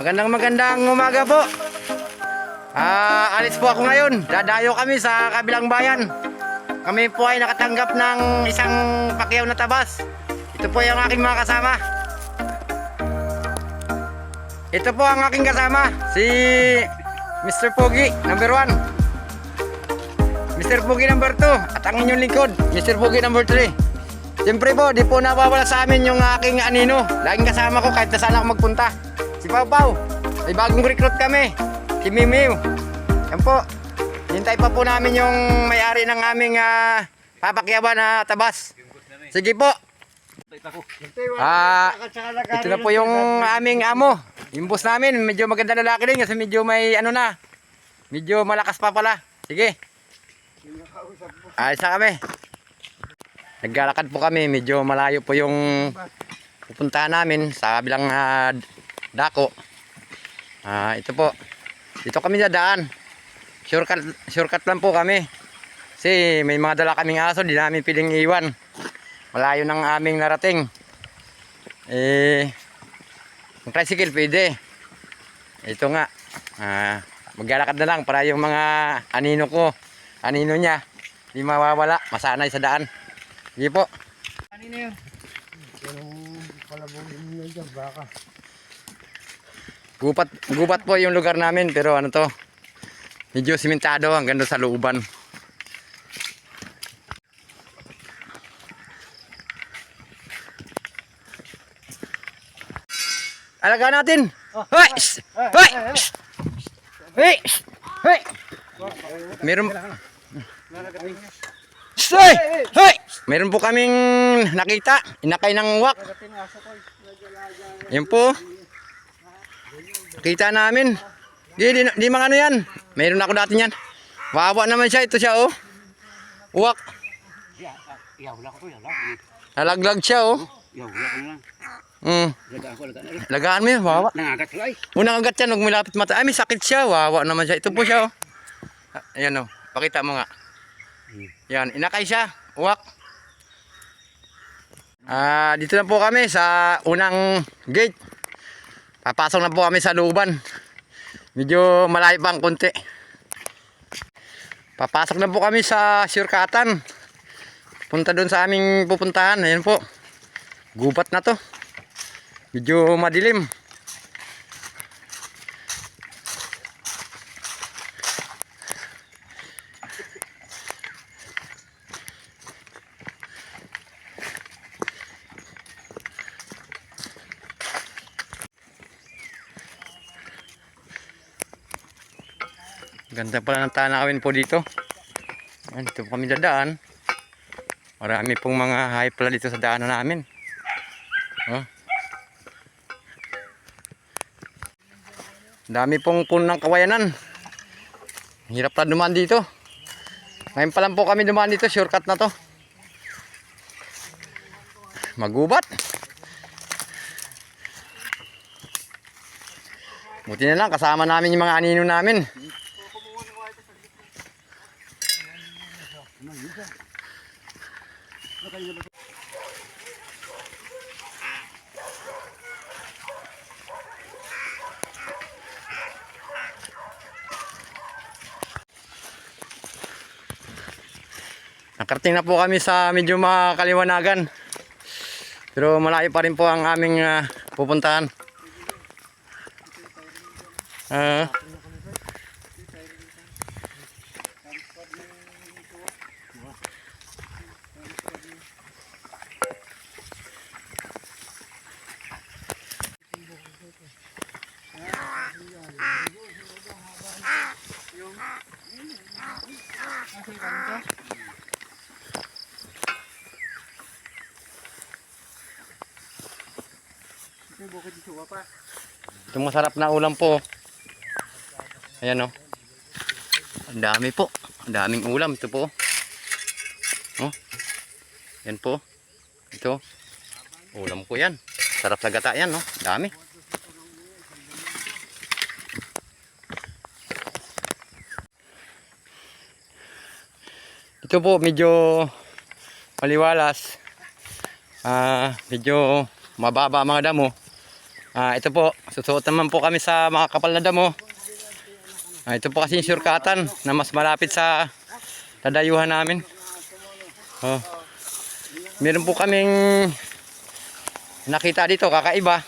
Magandang magandang umaga po. Ah, alis po ako ngayon. Dadayo kami sa kabilang bayan. Kami po ay nakatanggap ng isang pakyaw na tabas. Ito po yung aking mga kasama. Ito po ang aking kasama, si Mr. Pogi, number 1. Mr. Pogi number 2 at ang inyong lingkod, Mr. Pogi number 3. Siyempre po, di po nawawala sa amin yung aking anino. Laging kasama ko kahit nasaan ako magpunta. Pau, may bagong recruit kami. Si Mimiw. Yan po. Hintay pa po namin yung may-ari ng aming uh, papakyaban na tabas. Sige po. Ah, ito na po yung aming amo. Yung boss namin, medyo maganda lalaki din kasi medyo may ano na. Medyo malakas pa pala. Sige. Ayos na kami. Naglalakad po kami, medyo malayo po yung pupuntahan namin sa kabilang ah, dako. Ah, ito po. Dito kami dadaan. Shortcut, shortcut lang po kami. Kasi may mga dala kaming aso, di namin piling iwan. Malayo ng aming narating. Eh, ang tricycle pwede. Ito nga. Ah, maglalakad na lang para yung mga anino ko, anino niya, di mawawala, masanay sa daan. Sige po. Kanina yun. Yung palabugin nyo dyan, baka. Gupat, gupat po yung lugar namin pero ano to, medyo simentado hanggang doon sa looban. Alaga natin. Hoy! Hoy! Hoy! Hoy! Meron! Hoy! Hoy! Meron po kaming nakita, inakay ng wak. Yan po. Kita namin. Di, di, di mga ano yan. Mayroon ako dati yan. Wawa naman siya. Ito siya oh. Uwak. Nalaglag siya oh. Mm. Lagaan mo yun. Wawa. Nangagat ko ay. Unang agat yan. Huwag milapit mata. Ay may sakit siya. Wawa naman siya. Ito po siya oh. Ayan oh. Pakita mo nga. Yan. Inakay siya. Uwak. Ah, dito na po kami sa unang gate. Papasok na po kami sa looban. Medyo malayo pa ang konti. Papasok na po kami sa Surkatan. Punta doon sa aming pupuntahan. Ayan po. Gubat na to. Medyo madilim. Ganda pala ng tanawin po dito. Ayan, dito kami dadaan. Marami pong mga hayop pala dito sa daanan namin. Oh. Dami pong puno ng kawayanan. Hirap na dumaan dito. Ngayon pa lang po kami dumaan dito. Shortcut na to. Magubat. Buti na lang kasama namin yung mga anino namin. Nakarating na po kami sa medyo makaliwanagan. Pero malayo pa rin po ang aming ah, pupuntahan. Ito masarap na ulam po. Ayan o. Ang dami po. Ang daming ulam. Ito po. Oh. Yan po. Ito. Ulam ko yan. Sarap sa gata yan. No? Dami. Ito po medyo maliwalas. Ah, medyo mababa mga damo. Ah, ito po, susuot naman po kami sa mga kapal na damo. Ah, ito po kasi yung surkatan na mas malapit sa dadayuhan namin. Oh. Meron po kaming nakita dito, kakaiba.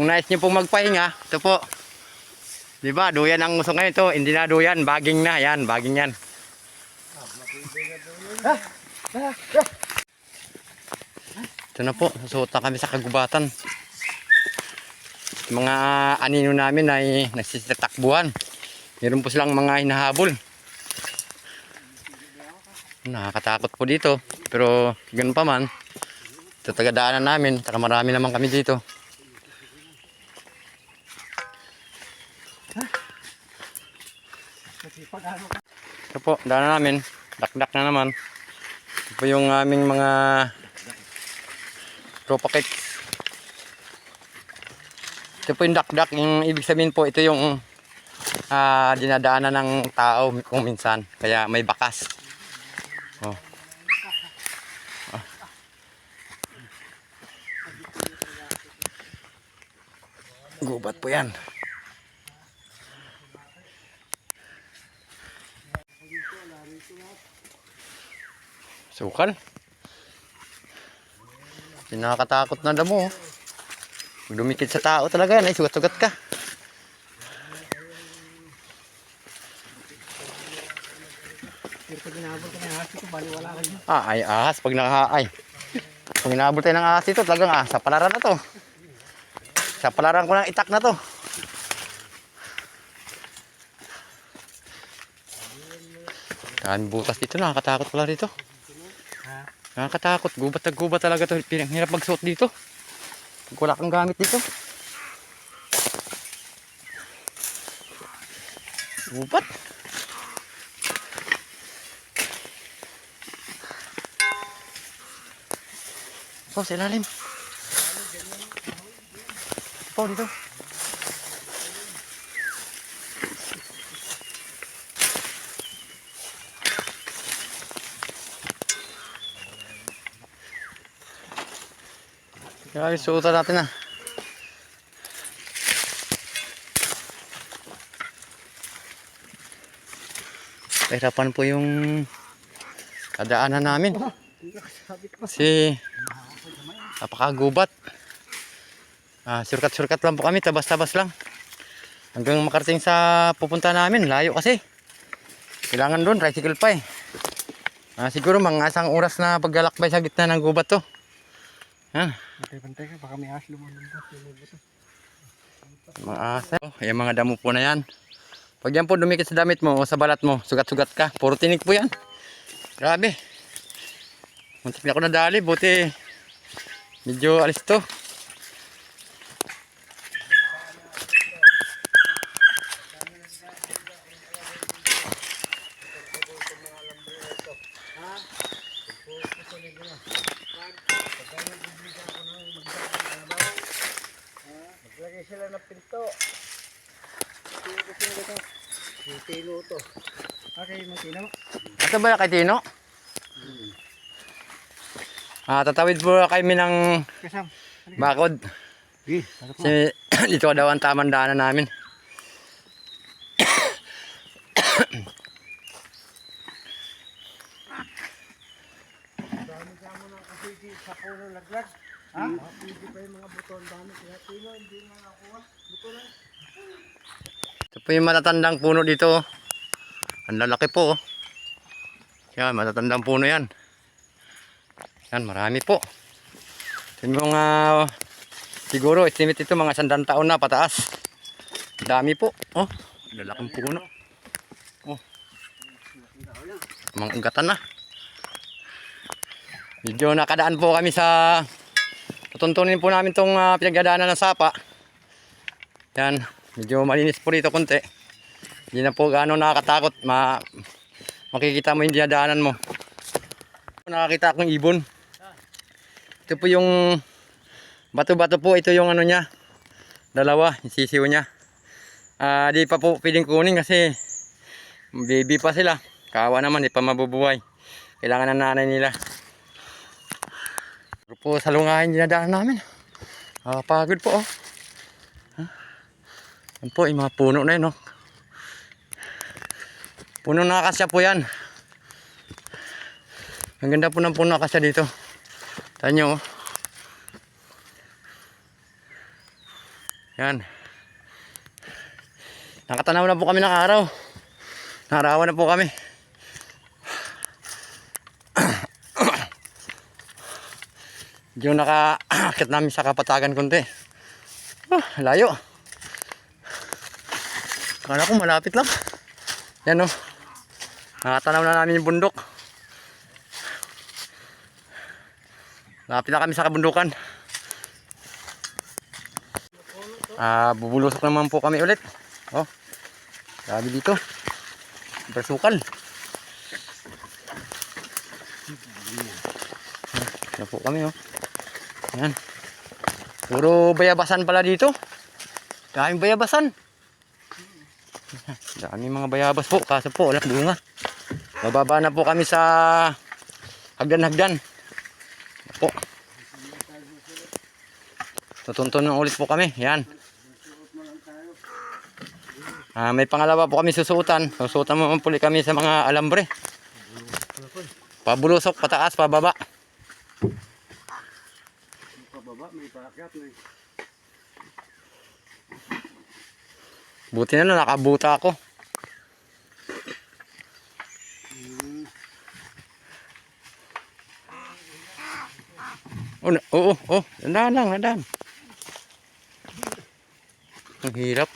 Kung nais nyo pong magpahinga, ito po. Di ba, duyan ang gusto ngayon ito. Hindi na duyan, baging na. Yan, baging yan. Ito na po, susuot na kami sa kagubatan. Mga anino namin ay nagsisitakbuhan. Meron po silang mga hinahabol. Nakakatakot po dito. Pero ganun pa man. Ito tagadaanan namin. Taka marami naman kami dito. Ito po, daanan namin. Dakdak na naman. Ito po yung aming mga tropa. Ito po yung dakdak. Yung ibig sabihin po, ito yung ah, dinadaanan ng tao kung minsan. Kaya may bakas. Oh. Ah. Gubat po yan. Sukal. Sinakatakot na damo. oh. Pag dumikit sa tao talaga yan, ay sugat-sugat ka. Ah, ay ahas pag naka ay. Pag inabot tayo ng ahas ito, talagang ah, sa palaran na to. Sa palaran ko ng itak na to. Dami butas dito, nakakatakot pala dito. Nakakatakot, gubat na gubat talaga to. Hirap magsuot dito. Wala kang gamit dito. Gubat. Oh, sa ilalim. Oh, dito. Kaya suotan natin na. Hirapan po yung kadaanan namin. Sabi ko, Si napakagubat. Ah, surkat-surkat lang po kami, tabas-tabas lang. Hanggang makarating sa pupunta namin, layo kasi. Kailangan doon, tricycle pa eh. Ah, siguro mga isang oras na paglalakbay sa gitna ng gubat to. Yan, Pantay-pantay ka, baka may ahas lumunod ka. lumubot ka. mga asa. Oh, yung mga damo po na yan. Pag yan po dumikit sa damit mo o sa balat mo, sugat-sugat ka. Puro tinik po yan. Grabe. Muntik na ako nadali, buti medyo alis to. Maglagay sila ng pinto. Sino ko sino ito? Yung tino to. Okay, yung tino. Ito ba kay Tino? Ah, tatawid po kami ng Kasam. bakod. Eh. Kasi dito daw ang tamang daanan namin. Dami-dami ng kasigi sa puno laglag. Ha? Hindi pa yung mga buton. Dami kaya tino, hindi na nakuha. Buton lang. Ito po yung matatandang puno dito. Ang lalaki po. oh. Yan, matatandang puno yan. Yan, marami po. Ito yung mga, siguro, estimate ito mga sandang taon na pataas. Dami po. Oh, lalaking puno. Oh. Mga ugatan na. Medyo nakadaan po kami sa tutuntunin po namin itong uh, pinagdadaanan ng sapa. Yan, medyo malinis po rito konti. Hindi na po gaano nakakatakot. Ma makikita mo yung dinadaanan mo. Nakakita akong ibon. Ito po yung bato-bato po. Ito yung ano niya. Dalawa, yung sisiw niya. Ah, di pa po pwedeng kunin kasi baby pa sila. Kawa naman, di pa mabubuhay. Kailangan ng nanay nila. Ito po sa lungahin dinadaanan namin. Ah, pagod po oh. Yan po, yung mga puno na yun, no? Puno na akasya po yan. Ang ganda po ng puno akasya dito. Tahan nyo, oh. Yan. Nakatanaw na po kami ng araw. Narawan na po kami. Yung naka-akit namin sa kapatagan konti. Ah, layo. Kala ko malapit lang. Yan o. Nakatanaw na namin yung bundok. Lapit na kami sa kabundukan. Ah, bubulusok naman po kami ulit. Oh. Grabe dito. Bersukal. Yan po kami oh. Yan. Puro bayabasan pala dito. Daming bayabasan. Daming mga bayabas po. Kaso po, walang bunga. Bababa na po kami sa hagdan-hagdan. Po. Tutuntun na ulit po kami. Yan. Ah, may pangalawa po kami susuotan. Susuotan mo puli kami sa mga alambre. Pabulusok, pataas, pababa. Pababa, may paakyat, may Buti na lang, nakabuta ako. Oh, na- oh, oh, dandan lang, dandan. Ang hirap.